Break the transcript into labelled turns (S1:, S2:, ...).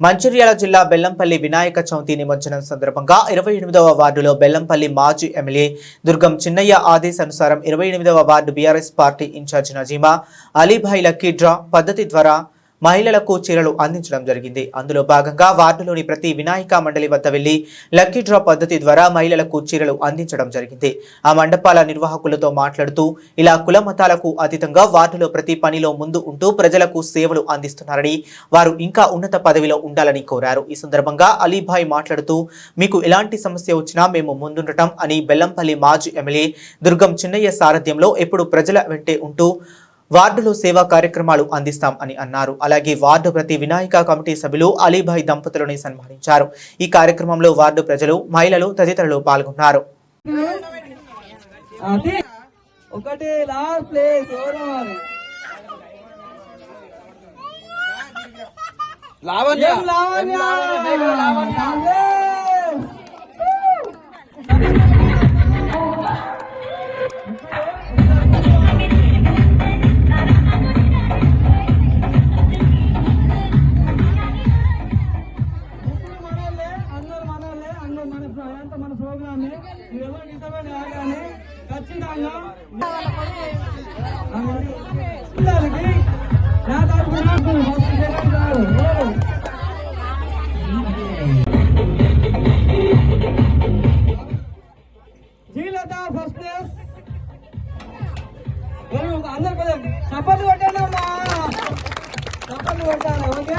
S1: మంచిర్యాల జిల్లా బెల్లంపల్లి వినాయక చవితి నిమజ్జనం సందర్భంగా ఇరవై ఎనిమిదవ వార్డులో బెల్లంపల్లి మాజీ ఎమ్మెల్యే దుర్గం చిన్నయ్య ఆదేశానుసారం ఇరవై ఎనిమిదవ ward BRS party in-charge Nazima Alibhai lucky draw పద్ధతి ద్వారా మహిళలకు చీరలు అందించడం జరిగింది. అందులో భాగంగా వార్డులోని ప్రతి వినాయక మండలి వద్ద వెళ్ళి లక్కీ డ్రా పద్ధతి ద్వారా మహిళలకు చీరలు అందించడం జరిగింది. ఆ మండపాల నిర్వాహకులతో మాట్లాడుతూ ఇలా కుల మతాలకు అతీతంగా వార్డులో ప్రతి పనిలో ముందు ఉంటూ ప్రజలకు సేవలు అందిస్తున్నారని వారు ఇంకా ఉన్నత పదవిలో ఉండాలని కోరారు. ఈ సందర్భంగా అలీభాయ్ మాట్లాడుతూ మీకు ఎలాంటి సమస్య వచ్చినా మేము ముందుండటం అని బెల్లంపల్లి మాజీ ఎమ్మెల్యే దుర్గం చిన్నయ్య సారథ్యంలో ఎప్పుడు ప్రజల వెంటే ఉంటూ వార్డులో సేవా కార్యక్రమాలు అందిస్తాం అని అన్నారు. అలాగే వార్డు ప్రతి వినాయక కమిటీ సభ్యులు అలీభాయ్ దంపతులని సన్మానించారు. ఈ కార్యక్రమంలో వార్డు ప్రజలు మహిళలు తదితరులు పాల్గొన్నారు.
S2: అది ఒకటి లాస్ట్ ప్లేస్ ఓరవాలి
S3: లావణ్య.
S2: మన ప్ర- అంతా మన ప్రోగ్రామే ఇది ఎవరు డిస్టర్బెన్స్ కాగానే ఖచ్చితంగా పిల్లలకి నా తరఫున ఫస్ట్ ప్లేస్. అందరు చప్పట్లు కొట్టండి అమ్మా. చప్పట్లు కొట్టాలి ఓకే?